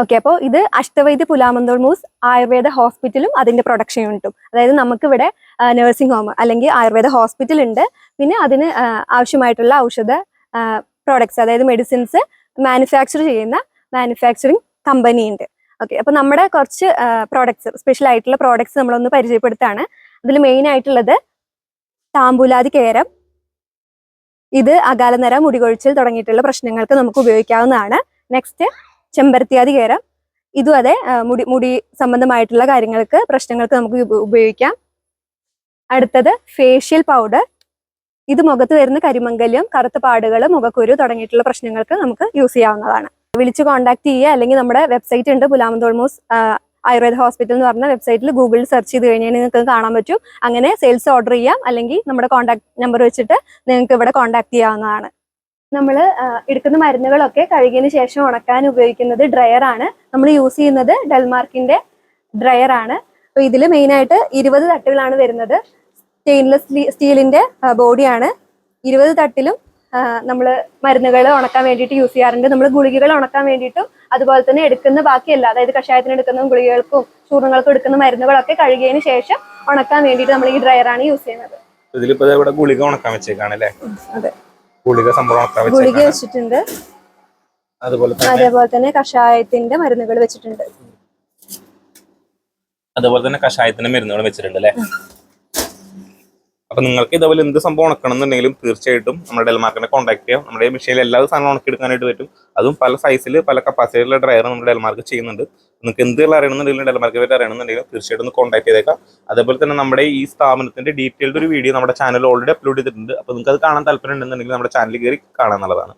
Okay അപ്പോൾ ഇത് അഷ്ടവൈദ്യ പുലാമന്തോൾ മൂസ് ആയുർവേദ ഹോസ്പിറ്റലും അതിന്റെ പ്രൊഡക്ഷൻ യൂണിറ്റും അതായത് നമുക്കിവിടെ നഴ്സിംഗ് ഹോം അല്ലെങ്കിൽ ആയുർവേദ ഹോസ്പിറ്റൽ ഉണ്ട്. പിന്നെ അതിന് ആവശ്യമായിട്ടുള്ള ഔഷധ പ്രോഡക്ട്സ് അതായത് മെഡിസിൻസ് മാനുഫാക്ചർ ചെയ്യുന്ന മാനുഫാക്ചറിങ് കമ്പനി ഉണ്ട്. ഓക്കെ അപ്പോൾ നമ്മുടെ കുറച്ച് പ്രോഡക്ട്സ് സ്പെഷ്യൽ ആയിട്ടുള്ള പ്രോഡക്ട്സ് നമ്മളൊന്ന് പരിചയപ്പെടുത്താണ്. അതിൽ മെയിൻ ആയിട്ടുള്ളത് താമ്പൂലാതി കേരം ഇത് അകാലനര മുടികൊഴിച്ചിൽ തുടങ്ങിയിട്ടുള്ള പ്രശ്നങ്ങൾക്ക് നമുക്ക് ഉപയോഗിക്കാവുന്നതാണ്. നെക്സ്റ്റ് ചെമ്പരത്തിയാതി കയറാം ഇതും അതെ മുടി മുടി സംബന്ധമായിട്ടുള്ള കാര്യങ്ങൾക്ക് പ്രശ്നങ്ങൾക്ക് നമുക്ക് ഉപയോഗിക്കാം. അടുത്തത് ഫേഷ്യൽ പൗഡർ ഇത് മുഖത്ത് വരുന്ന കരിമംഗല്യം കറുത്ത പാടുകൾ മുഖക്കുരു തുടങ്ങിയിട്ടുള്ള പ്രശ്നങ്ങൾക്ക് നമുക്ക് യൂസ് ചെയ്യാവുന്നതാണ്. വിളിച്ച് കോൺടാക്ട് ചെയ്യുക അല്ലെങ്കിൽ നമ്മുടെ വെബ്സൈറ്റ് ഉണ്ട് പുലാമന്തോൾമോസ് ആയുർവേദ ഹോസ്പിറ്റൽ എന്ന് പറഞ്ഞ വെബ്സൈറ്റിൽ ഗൂഗിളിൽ സെർച്ച് ചെയ്ത് കഴിഞ്ഞാൽ നിങ്ങൾക്ക് കാണാൻ പറ്റും. അങ്ങനെ സെയിൽസ് ഓർഡർ ചെയ്യാം അല്ലെങ്കിൽ നമ്മുടെ കോൺടാക്ട് നമ്പർ വെച്ചിട്ട് നിങ്ങൾക്ക് ഇവിടെ കോൺടാക്ട് ചെയ്യാവുന്നതാണ്. നമ്മൾ എടുക്കുന്ന മരുന്നുകളൊക്കെ കഴുകിയതിന് ശേഷം ഉണക്കാൻ ഉപയോഗിക്കുന്നത് ഡ്രയർ ആണ്. നമ്മൾ യൂസ് ചെയ്യുന്നത് ഡെൽമാർക്കിന്റെ ഡ്രയർ ആണ്. അപ്പോൾ ഇതിൽ മെയിനായിട്ട് ഇരുപത് തട്ടുകളാണ് വരുന്നത്. സ്റ്റെയിൻലെസ് സ്റ്റീലിന്റെ ബോഡിയാണ് ഇരുപത് തട്ടിലും നമ്മൾ മരുന്നുകൾ ഉണക്കാൻ വേണ്ടിയിട്ട് യൂസ് ചെയ്യാറുണ്ട്. നമ്മൾ ഗുളികകൾ ഉണക്കാൻ വേണ്ടിയിട്ടും അതുപോലെ തന്നെ എടുക്കുന്ന ബാക്കിയല്ല അതായത് കഷായത്തിന് എടുക്കുന്ന ഗുളികകൾക്കും ചൂർണങ്ങൾക്കും എടുക്കുന്ന മരുന്നുകളൊക്കെ കഴുകിയതിന് ശേഷം ഉണക്കാൻ വേണ്ടിയിട്ട് നമ്മൾ ഈ ഡ്രയറാണ് യൂസ് ചെയ്യുന്നത്. ഇതിലിപ്പോ ഗുളിക ഉണക്കാൻ വെച്ചേക്കാണ് അല്ലേ? അതെ. ഗുളിക സംഭവം ഗുളിക വെച്ചിട്ടുണ്ട്. അതുപോലെ തന്നെ അതേപോലെ തന്നെ കഷായത്തിന്റെ മരുന്നുകൾ വെച്ചിട്ടുണ്ട്. അതുപോലെ തന്നെ കഷായത്തിന്റെ മരുന്നുകൾ വെച്ചിട്ടുണ്ട് അല്ലേ? അപ്പൊ നിങ്ങൾക്ക് ഇതേപോലെ എന്ത് സംഭവം ഉണക്കണം എന്നുണ്ടെങ്കിലും തീർച്ചയായിട്ടും നമ്മുടെ ഡെൽമാർക്കിനെ കോൺടാക്ട് ചെയ്യാം. നമ്മുടെ മെഷീനിൽ എല്ലാ സാധനവും ഉണക്കിയെടുക്കാനായിട്ട് പറ്റും. അതും പല സൈസിൽ പല കപ്പാസിറ്റിയിലുള്ള ഡ്രയർ നമ്മുടെ ഡെൽമാർക്ക് ചെയ്യുന്നുണ്ട്. നിങ്ങൾക്ക് എന്തെങ്കിലും അറിയണമെന്നുണ്ടെങ്കിലും ഡെൽമാർക്ക് പറ്റി അറിയണമെന്നുണ്ടെങ്കിലും തീർച്ചയായിട്ടും ഒന്ന് കോൺടാക്ട് ചെയ്തേക്കാം. അതേപോലെ തന്നെ നമ്മുടെ ഈ സ്ഥാപനത്തിന്റെ ഡീറ്റെയിൽഡ് ഒരു വീഡിയോ നമ്മുടെ ചാനൽ ഓൾറെഡി അപ്ലോഡ് ചെയ്തിട്ടുണ്ട്. അപ്പോൾ നിങ്ങൾക്ക് അത് കാണാൻ താല്പര്യം ഉണ്ടെന്നുണ്ടെങ്കിൽ നമ്മുടെ ചാനൽ കയറി കാണാൻ നല്ലതാണ്